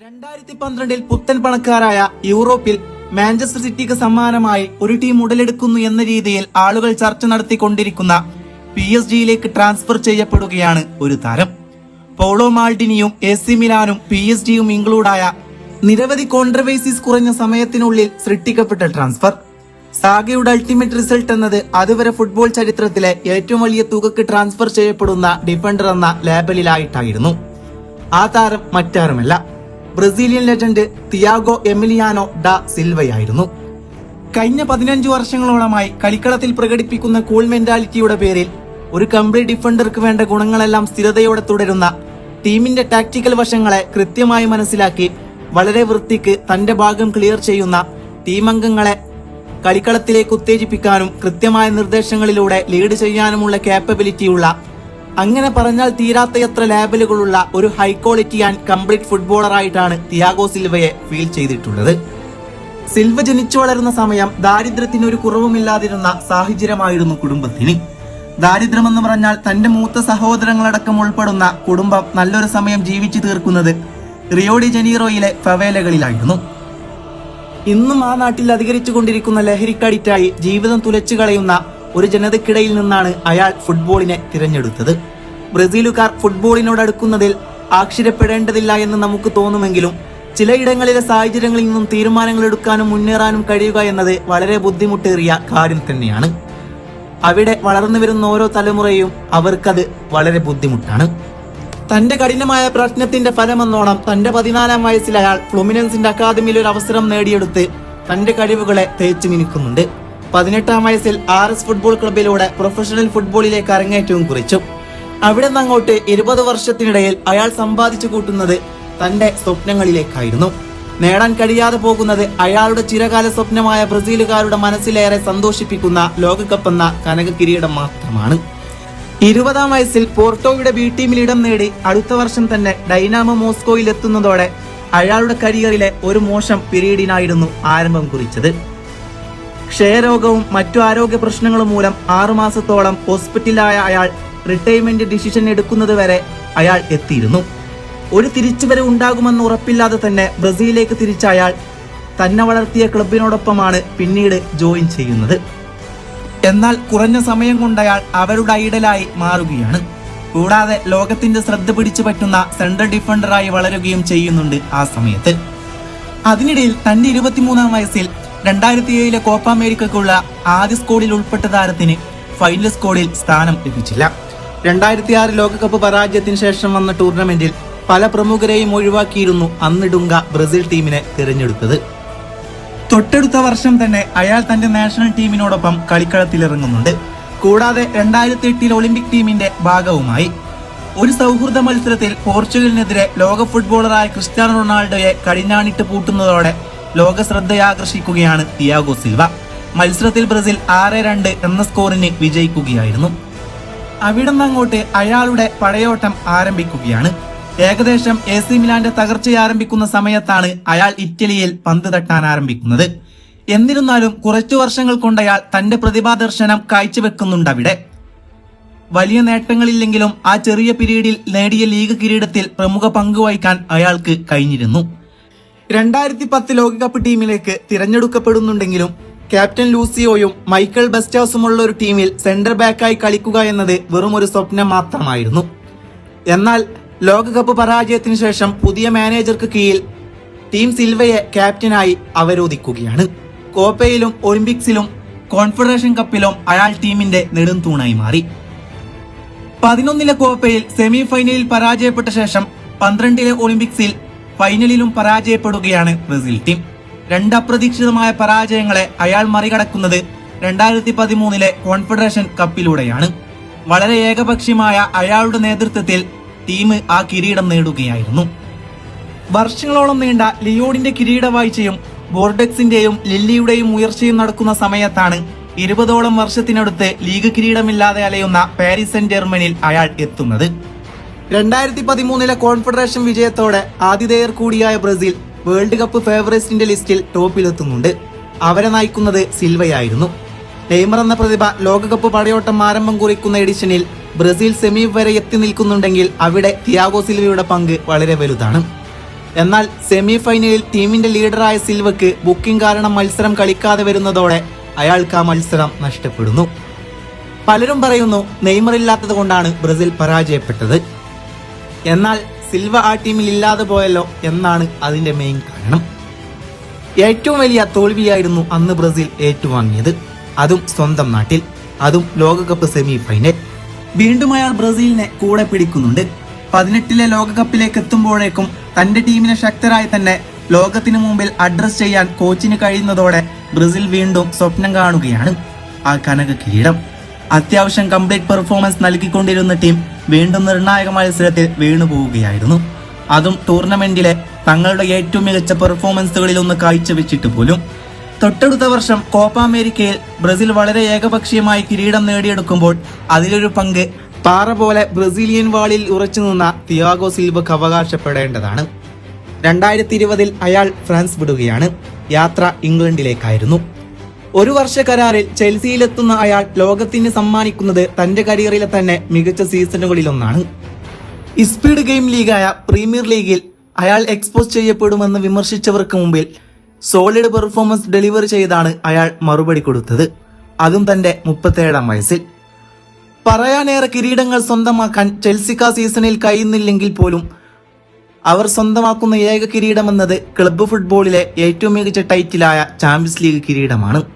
രണ്ടായിരത്തി പന്ത്രണ്ടിൽ പുത്തൻ പണക്കാരായ യൂറോപ്പിൽ മാഞ്ചസ്റ്റർ സിറ്റിക്ക് സമ്മാനമായി ഒരു ടീം ഉടലെടുക്കുന്നു എന്ന രീതിയിൽ ആളുകൾ ചർച്ച നടത്തിക്കൊണ്ടിരിക്കുന്ന പി എസ് ജിയിലേക്ക് ട്രാൻസ്ഫർ ചെയ്യപ്പെടുകയാണ് ഒരു താരം. പൗളോ മാൾഡിനിയും എ സി മിലാനും പി എസ് ജിയും ഇൻക്ലൂഡായ നിരവധി കോൺട്രവേഴ്സീസ് കുറഞ്ഞ സമയത്തിനുള്ളിൽ സൃഷ്ടിക്കപ്പെട്ട ട്രാൻസ്ഫർ. സാഗയുടെ അൾട്ടിമേറ്റ് റിസൾട്ട് എന്നത് അതുവരെ ഫുട്ബോൾ ചരിത്രത്തിലെ ഏറ്റവും വലിയ തുകക്ക് ട്രാൻസ്ഫർ ചെയ്യപ്പെടുന്ന ഡിഫൻഡർ എന്ന ലേബലിലായിട്ടായിരുന്നു. ആ താരം മറ്റാരുമല്ല. Brazilian legend Thiago Emiliano da സിൽവയായിരുന്നു. കഴിഞ്ഞ പതിനഞ്ചു വർഷങ്ങളോളമായി കളിക്കളത്തിൽ പ്രകടിപ്പിക്കുന്ന കൂൾ മെന്റാലിറ്റിയുടെ പേരിൽ ഒരു കംപ്ലീറ്റ് ഡിഫൻഡർക്ക് വേണ്ട ഗുണങ്ങളെല്ലാം സ്ഥിരതയോടെ തുടരുന്ന ടീമിന്റെ ടാക്ടിക്കൽ വശങ്ങളെ കൃത്യമായി മനസ്സിലാക്കി വളരെ വൃത്തിക്ക് തന്റെ ഭാഗം ക്ലിയർ ചെയ്യുന്ന ടീം അംഗങ്ങളെ കളിക്കളത്തിലേക്ക് ഉത്തേജിപ്പിക്കാനും കൃത്യമായ നിർദ്ദേശങ്ങളിലൂടെ ലീഡ് ചെയ്യാനുമുള്ള കാപ്പബിലിറ്റിയുള്ള അങ്ങനെ പറഞ്ഞാൽ തീരാത്തയത്ര ലേബലുകളുള്ള ഒരു ഹൈ ക്വാളിറ്റി ആൻഡ് കംപ്ലീറ്റ് ഫുട്ബോളറായിട്ടാണ് തിയാഗോ സിൽവയെ ഫീൽ ചെയ്തിട്ടുള്ളത്. സിൽവ ജനിച്ചു വളരുന്ന സമയം ദാരിദ്ര്യത്തിന് ഒരു കുറവുമില്ലാതിരുന്ന സാഹചര്യമായിരുന്നു കുടുംബത്തിന്. ദാരിദ്ര്യമെന്ന് പറഞ്ഞാൽ തന്റെ മൂത്ത സഹോദരങ്ങളടക്കം ഉൾപ്പെടുന്ന കുടുംബം നല്ലൊരു സമയം ജീവിച്ചു തീർക്കുന്നത് റിയോഡി ജനീറോയിലെ ഫവേലകളിലായിരുന്നു ഇന്നും ആ നാട്ടിൽ അധികരിച്ചു കൊണ്ടിരിക്കുന്ന ലഹരിക്കടിറ്റായി ജീവിതം തുലച്ചു കളയുന്ന ഒരു ജനതയ്ക്കിടയിൽ നിന്നാണ് അയാൾ ഫുട്ബോളിനെ തിരഞ്ഞെടുത്തത്. ബ്രസീലുകാർ ഫുട്ബോളിനോട് അടുക്കുന്നതിൽ ആശ്ചര്യപ്പെടേണ്ടതില്ല എന്ന് നമുക്ക് തോന്നുമെങ്കിലും ചിലയിടങ്ങളിലെ സാഹചര്യങ്ങളിൽ നിന്നും തീരുമാനങ്ങൾ എടുക്കാനും മുന്നേറാനും കഴിയുക എന്നത് വളരെ ബുദ്ധിമുട്ടേറിയ കാര്യം തന്നെയാണ്. അവിടെ വളർന്നു വരുന്ന ഓരോ തലമുറയും അവർക്കത് വളരെ ബുദ്ധിമുട്ടാണ്. തന്റെ കഠിനമായ പ്രശ്നത്തിന്റെ ഫലമെന്നോണം തന്റെ പതിനാലാം വയസ്സിൽ അയാൾ ഫ്ലുമിനൻസിന്റെ അക്കാദമിയിൽ ഒരു അവസരം നേടിയെടുത്ത് തന്റെ കഴിവുകളെ തേച്ചു മിനുക്കുന്നുണ്ട് പതിനെട്ടാം വയസ്സിൽ ആർ എസ് ഫുട്ബോൾ ക്ലബിലൂടെ പ്രൊഫഷണൽ ഫുട്ബോളിലേക്ക് അരങ്ങേറ്റവും കുറിച്ചു. അവിടെ നിന്നങ്ങോട്ട് ഇരുപത് വർഷത്തിനിടയിൽ അയാൾ സമ്പാദിച്ചു കൂട്ടുന്നത് തന്റെ സ്വപ്നങ്ങളിലേക്കായിരുന്നു. നേടാൻ കഴിയാതെ പോകുന്നത് അയാളുടെ ചിരകാല സ്വപ്നമായ ബ്രസീലുകാരുടെ മനസ്സിലേറെ സന്തോഷിപ്പിക്കുന്ന ലോകകപ്പ് എന്ന കനക കിരീടം മാത്രമാണ്. ഇരുപതാം വയസ്സിൽ പോർട്ടോയുടെ ബി ടീമിൽ ഇടം നേടി അടുത്ത വർഷം തന്നെ ഡൈനാമോ മോസ്കോയിൽ എത്തുന്നതോടെ അയാളുടെ കരിയറിലെ ഒരു മോശം പിരീഡിനായിരുന്നു ആരംഭം കുറിച്ചത്. ക്ഷയരോഗവും മറ്റു ആരോഗ്യ പ്രശ്നങ്ങളും മൂലം ആറുമാസത്തോളം ഹോസ്പിറ്റലിലായ അയാൾ റിട്ടയർമെന്റ് ഡിസിഷൻ എടുക്കുന്നത് വരെ അയാൾ എത്തിയിരുന്നു. ഒരു തിരിച്ചുവരവ് ഉണ്ടാകുമെന്ന് ഉറപ്പില്ലാതെ തന്നെ ബ്രസീലിലേക്ക് തിരിച്ച അയാൾ തന്നെ വളർത്തിയ ക്ലബിനോടൊപ്പമാണ് പിന്നീട് ജോയിൻ ചെയ്യുന്നത്. എന്നാൽ കുറഞ്ഞ സമയം കൊണ്ട് അയാൾ അവരുടെ ഐഡലായി മാറുകയാണ്. കൂടാതെ ലോകത്തിന്റെ ശ്രദ്ധ പിടിച്ചു പറ്റുന്ന സെൻട്രൽ ഡിഫൻഡറായി വളരുകയും ചെയ്യുന്നുണ്ട് ആ സമയത്ത്. അതിനിടയിൽ തന്റെ ഇരുപത്തിമൂന്നാം വയസ്സിൽ രണ്ടായിരത്തി ഏഴിലെ കോപ്പ അമേരിക്കയ്ക്കുള്ള ആദ്യ സ്കോഡിൽ ഉൾപ്പെട്ട താരത്തിന് ഫൈനൽ സ്കോഡിൽ സ്ഥാനം ലഭിച്ചില്ല. രണ്ടായിരത്തി ആറ് ലോകകപ്പ് പരാജയത്തിന് ശേഷം വന്ന ടൂർണമെന്റിൽ പല പ്രമുഖരെയും ഒഴിവാക്കിയിരുന്നു അന്നിടുങ്ക ബ്രസീൽ ടീമിനെ തിരഞ്ഞെടുത്തത്. തൊട്ടടുത്ത വർഷം തന്നെ അയാൾ തന്റെ നാഷണൽ ടീമിനോടൊപ്പം കളിക്കളത്തിലിറങ്ങുന്നുണ്ട്. കൂടാതെ രണ്ടായിരത്തി എട്ടിൽ ഒളിമ്പിക് ടീമിന്റെ ഭാഗവുമായി. ഒരു സൗഹൃദ മത്സരത്തിൽ പോർച്ചുഗലിനെതിരെ ലോക ഫുട്ബോളറായ ക്രിസ്ത്യാനോ റൊണാൾഡോയെ കടിഞ്ഞാണിട്ട് പൂട്ടുന്നതോടെ ലോക ശ്രദ്ധയാകർഷിക്കുകയാണ് തിയാഗോ സിൽവ. മത്സരത്തിൽ ബ്രസീൽ ആറ് രണ്ട് എന്ന സ്കോറിന് വിജയിക്കുകയായിരുന്നു. അവിടെ അങ്ങോട്ട് അയാളുടെ പഴയോട്ടം ആരംഭിക്കുകയാണ്. ഏകദേശം എ സി മിലാന്റെ തകർച്ച ആരംഭിക്കുന്ന സമയത്താണ് അയാൾ ഇറ്റലിയിൽ പന്ത് തട്ടാൻ ആരംഭിക്കുന്നത്. എന്നിരുന്നാലും കുറച്ചു വർഷങ്ങൾ കൊണ്ട് അയാൾ തന്റെ പ്രതിഭാദർശനം കാഴ്ചവെക്കുന്നുണ്ട് അവിടെ. വലിയ നേട്ടങ്ങളില്ലെങ്കിലും ആ ചെറിയ പിരീഡിൽ നേടിയ ലീഗ് കിരീടത്തിൽ പ്രമുഖ പങ്കുവഹിക്കാൻ അയാൾക്ക് കഴിഞ്ഞിരുന്നു. രണ്ടായിരത്തി പത്ത് ലോകകപ്പ് ടീമിലേക്ക് തിരഞ്ഞെടുക്കപ്പെടുന്നുണ്ടെങ്കിലും ക്യാപ്റ്റൻ ലൂസിയോയും മൈക്കൽ ബെസ്റ്റാസുമുള്ള ഒരു ടീമിൽ സെന്റർ ബാക്കായി കളിക്കുക എന്നത് വെറും ഒരു സ്വപ്നം മാത്രമായിരുന്നു. എന്നാൽ ലോകകപ്പ് പരാജയത്തിന് ശേഷം പുതിയ മാനേജർക്ക് കീഴിൽ ടീം സിൽവയെ ക്യാപ്റ്റനായി അവരോധിക്കുകയാണ്. കോപ്പയിലും ഒളിമ്പിക്സിലും കോൺഫെഡറേഷൻ കപ്പിലും അയാൾ ടീമിന്റെ നെടുംതൂണായി മാറി. പതിനൊന്നിലെ കോപ്പയിൽ സെമി ഫൈനലിൽ പരാജയപ്പെട്ട ശേഷം പന്ത്രണ്ടിലെ ഒളിമ്പിക്സിൽ ഫൈനലിലും പരാജയപ്പെടുകയാണ് ബ്രസീൽ ടീം. രണ്ട് അപ്രതീക്ഷിതമായ പരാജയങ്ങളെ അയാൾ മറികടക്കുന്നത് രണ്ടായിരത്തി പതിമൂന്നിലെ കോൺഫെഡറേഷൻ കപ്പിലൂടെയാണ്. വളരെ ഏകപക്ഷീയമായ അയാളുടെ നേതൃത്വത്തിൽ ടീം ആ കിരീടം നേടുകയായിരുന്നു. വർഷങ്ങളോളം നീണ്ട ലിയോഡിന്റെ കിരീടവാഴ്ചയും ബോർഡെക്സിന്റെയും ലില്ലിയുടെയും ഉയർച്ചയും നടക്കുന്ന സമയത്താണ് ഇരുപതോളം വർഷത്തിനടുത്ത് ലീഗ് കിരീടമില്ലാതെ അലയുന്ന പാരീസ് സെന്റ് ജർമ്മനിൽ അയാൾ എത്തുന്നത്. രണ്ടായിരത്തി പതിമൂന്നിലെ കോൺഫെഡറേഷൻ വിജയത്തോടെ ആതിഥേയർ കൂടിയായ ബ്രസീൽ വേൾഡ് കപ്പ് ഫേവറേറ്റ്സിന്റെ ലിസ്റ്റിൽ ടോപ്പിലെത്തുന്നുണ്ട്. അവരെ നയിക്കുന്നത് സിൽവയായിരുന്നു. നെയ്മർ എന്ന പ്രതിഭ ലോകകപ്പ് പടയോട്ടം ആരംഭം കുറിക്കുന്ന എഡിഷനിൽ ബ്രസീൽ സെമി വരെ എത്തി നിൽക്കുന്നുണ്ടെങ്കിൽ അവിടെ തിയാഗോ സിൽവയുടെ പങ്ക് വളരെ വലുതാണ്. എന്നാൽ സെമി ഫൈനലിൽ ടീമിന്റെ ലീഡറായ സിൽവക്ക് ബുക്കിംഗ് കാരണം മത്സരം കളിക്കാതെ വരുന്നതോടെ അയാൾക്ക് ആ മത്സരം നഷ്ടപ്പെടുന്നു. പലരും പറയുന്നു നെയ്മർ ഇല്ലാത്തത് കൊണ്ടാണ് ബ്രസീൽ പരാജയപ്പെട്ടത്. എന്നാൽ സിൽവ ആ ടീമിൽ ഇല്ലാതെ പോയല്ലോ എന്നാണ് അതിന്റെ മെയിൻ കാരണം. ഏറ്റവും വലിയ തോൽവിയായിരുന്നു അന്ന് ബ്രസീൽ ഏറ്റുവാങ്ങിയത്. അതും സ്വന്തം നാട്ടിൽ അതും ലോകകപ്പ് സെമി ഫൈനൽ വീണ്ടും അയാൾ ബ്രസീലിനെ കൂടെ പിടിക്കുന്നുണ്ട്. പതിനെട്ടിലെ ലോകകപ്പിലേക്ക് എത്തുമ്പോഴേക്കും തന്റെ ടീമിനെ ശക്തരായി തന്നെ ലോകത്തിനു മുമ്പിൽ അഡ്രസ് ചെയ്യാൻ കോച്ചിന് കഴിയുന്നതോടെ ബ്രസീൽ വീണ്ടും സ്വപ്നം കാണുകയാണ്. ആ കനക കിരീടം അത്യാവശ്യം കംപ്ലീറ്റ് പെർഫോമൻസ് നൽകിക്കൊണ്ടിരുന്ന ടീം വീണ്ടും നിർണായക മത്സരത്തിൽ വീണുപോവുകയായിരുന്നു അതും ടൂർണമെന്റിലെ തങ്ങളുടെ ഏറ്റവും മികച്ച പെർഫോമൻസുകളിൽ ഒന്ന് കാഴ്ചവെച്ചിട്ട് പോലും. തൊട്ടടുത്ത വർഷം കോപ്പ അമേരിക്കയിൽ ബ്രസീൽ വളരെ ഏകപക്ഷീയമായി കിരീടം നേടിയെടുക്കുമ്പോൾ അതിലൊരു പങ്ക് പാറ പോലെ ബ്രസീലിയൻ വാളിൽ ഉറച്ചു നിന്ന തിയാഗോ സിൽവക്ക് അവകാശപ്പെടേണ്ടതാണ് രണ്ടായിരത്തി ഇരുപതിൽ അയാൾ ഫ്രാൻസ് വിടുകയാണ്. യാത്ര ഇംഗ്ലണ്ടിലേക്കായിരുന്നു. ഒരു വർഷ കരാറിൽ ചെൽസിയിലെത്തുന്ന അയാൾ ലോകത്തിന് സമ്മാനിക്കുന്നത് തന്റെ കരിയറിലെ തന്നെ മികച്ച സീസണുകളിലൊന്നാണ്. ഇസ്പീഡ് ഗെയിം ലീഗായ പ്രീമിയർ ലീഗിൽ അയാൾ എക്സ്പോസ് ചെയ്യപ്പെടുമെന്ന് വിമർശിച്ചവർക്ക് മുമ്പിൽ സോളിഡ് പെർഫോമൻസ് ഡെലിവറി ചെയ്താണ് അയാൾ മറുപടി കൊടുത്തത്. അതും തന്റെ മുപ്പത്തേഴാം വയസ്സിൽ. പറയാനേറെ കിരീടങ്ങൾ സ്വന്തമാക്കാൻ ചെൽസിക്ക സീസണിൽ കഴിയുന്നില്ലെങ്കിൽ പോലും അവർ സ്വന്തമാക്കുന്ന ഏക കിരീടമെന്നത് ക്ലബ്ബ് ഫുട്ബോളിലെ ഏറ്റവും മികച്ച ടൈറ്റിലായ ചാമ്പ്യൻസ് ലീഗ് കിരീടമാണ്.